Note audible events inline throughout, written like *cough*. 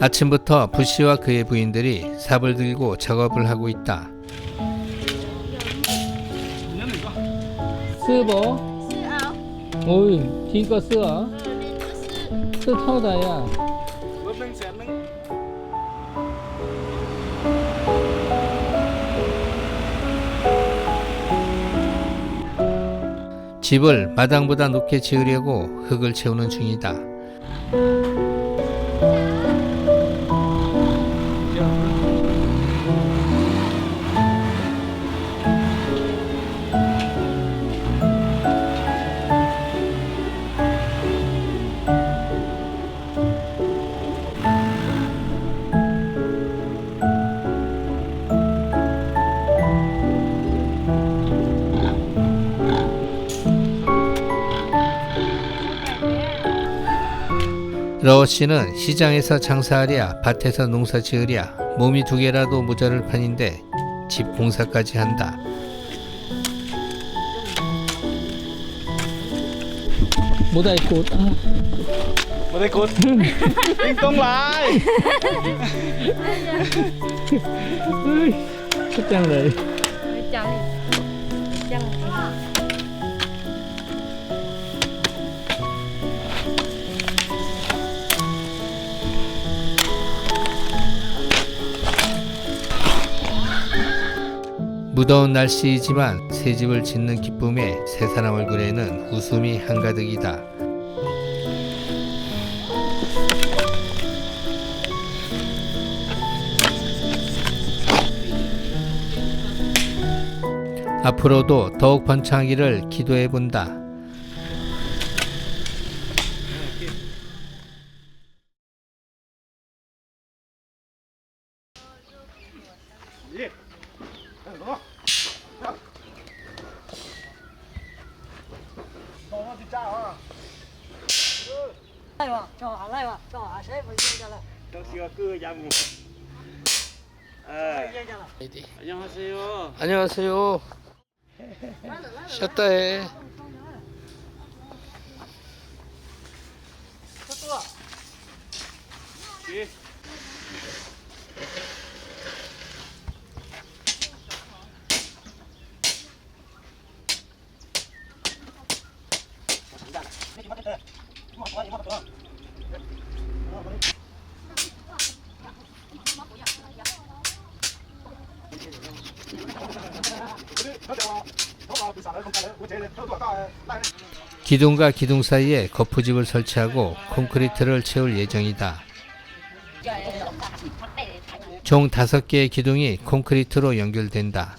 아침부터 부시와 그의 부인들이 삽을 들고 작업을 하고 있다. 쓰보. 어이, 뒤가 쓰아. 쓰 타오다야. 집을 마당보다 높게 지으려고 흙을 채우는 중이다. 러워씨는 시장에서 장사하랴, 밭에서 농사 지으랴, 몸이 두 개라도 모자를 판인데 집 공사까지 한다. 모자이크 아. 모자이크 띵똥라이. 끝장나. 무더운 날씨이지만 새 집을 짓는 기쁨에 세 사람 얼굴에는 웃음이 한가득이다. 앞으로도 더욱 번창하기를 기도해 본다. 来吧干嘛谁也不见见了都需要各家加哎你好你好你好师得哥哥你 기둥과 기둥 사이에 거푸집을 설치하고 콘크리트를 채울 예정이다. 총 다섯 개의 기둥이 콘크리트로 연결된다.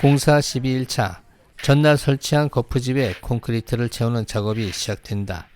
공사 12일차 전날 설치한 거푸집에 콘크리트를 채우는 작업이 시작된다.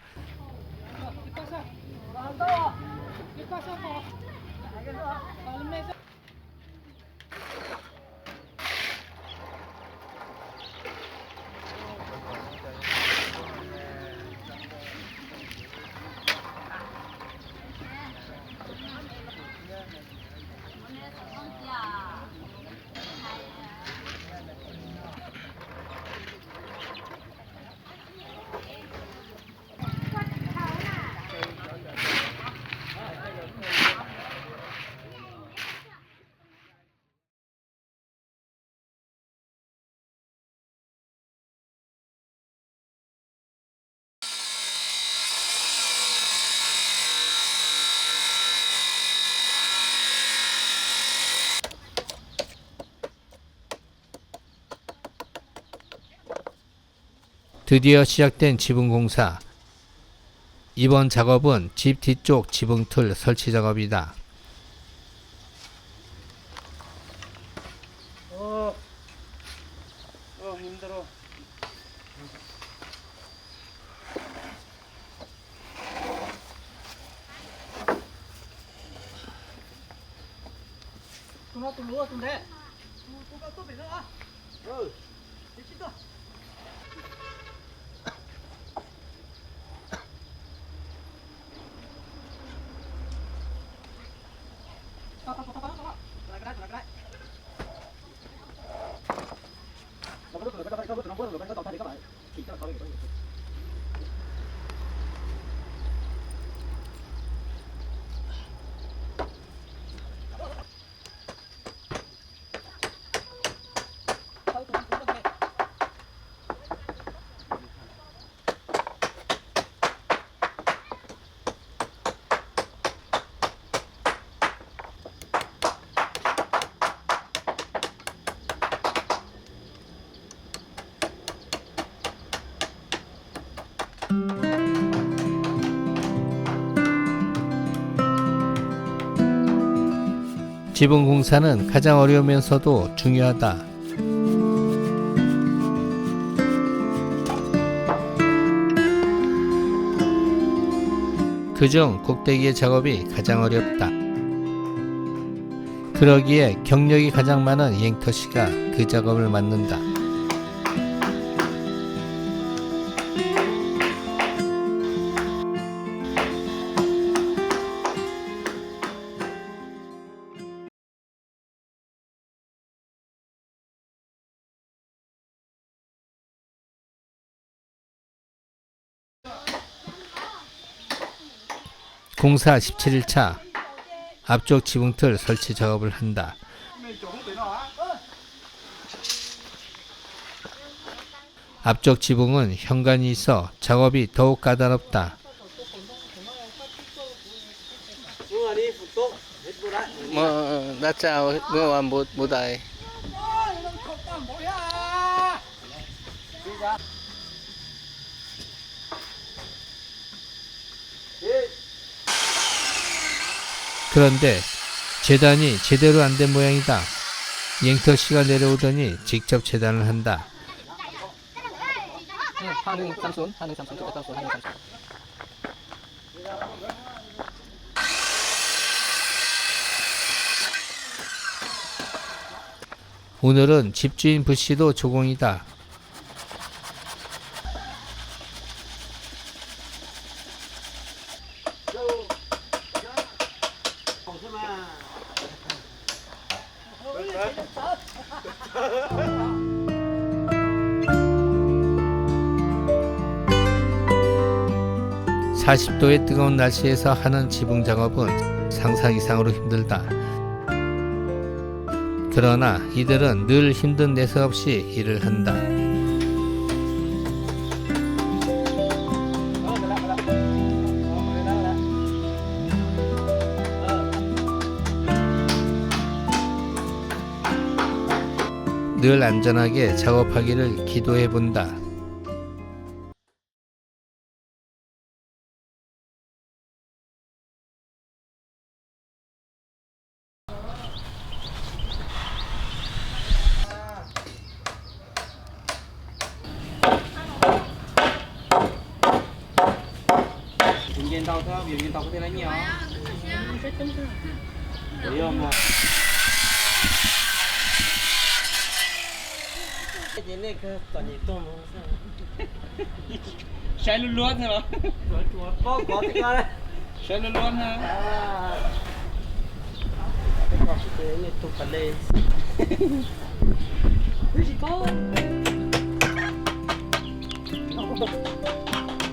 드디어 시작된 지붕 공사. 이번 작업은 집 뒤쪽 지붕틀 설치 작업이다. 어, 어 힘들어. Bị nữa à? Ừ. Đi chết rồi. Ha ha ha. 지붕 공사는 가장 어려우면서도 중요하다. 그중 꼭대기의 작업이 가장 어렵다. 그러기에 경력이 가장 많은 앵터 씨가 그 작업을 맡는다. 공사 17일차 앞쪽 지붕틀 설치 작업을 한다. 앞쪽 지붕은 현관이 있어 작업이 더욱 까다롭다. 뭐 나짜 뭐와 못 못 아 그런데 재단이 제대로 안 된 모양이다. 앵터 씨가 내려오더니 직접 재단을 한다. 오늘은 집주인 부씨도 조공이다. (40도의) 뜨거운 날씨에서 하는 지붕 작업은 상상 이상으로 힘들다. 그러나 이들은 늘 힘든 내색 없이 일을 한다. 늘 안전하게 작업하기를 기도해 본다. dân tộc thôi biểu dân tộc có thể lấy nhiều Đấy không mà Sẽ *laughs* luôn luôn thôi mà Có có thì có đấy. Sẽ luôn luôn ha à. Cái cọc cái này tụt cả lên. Cái gì có Thank you.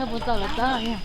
看不走了当然呀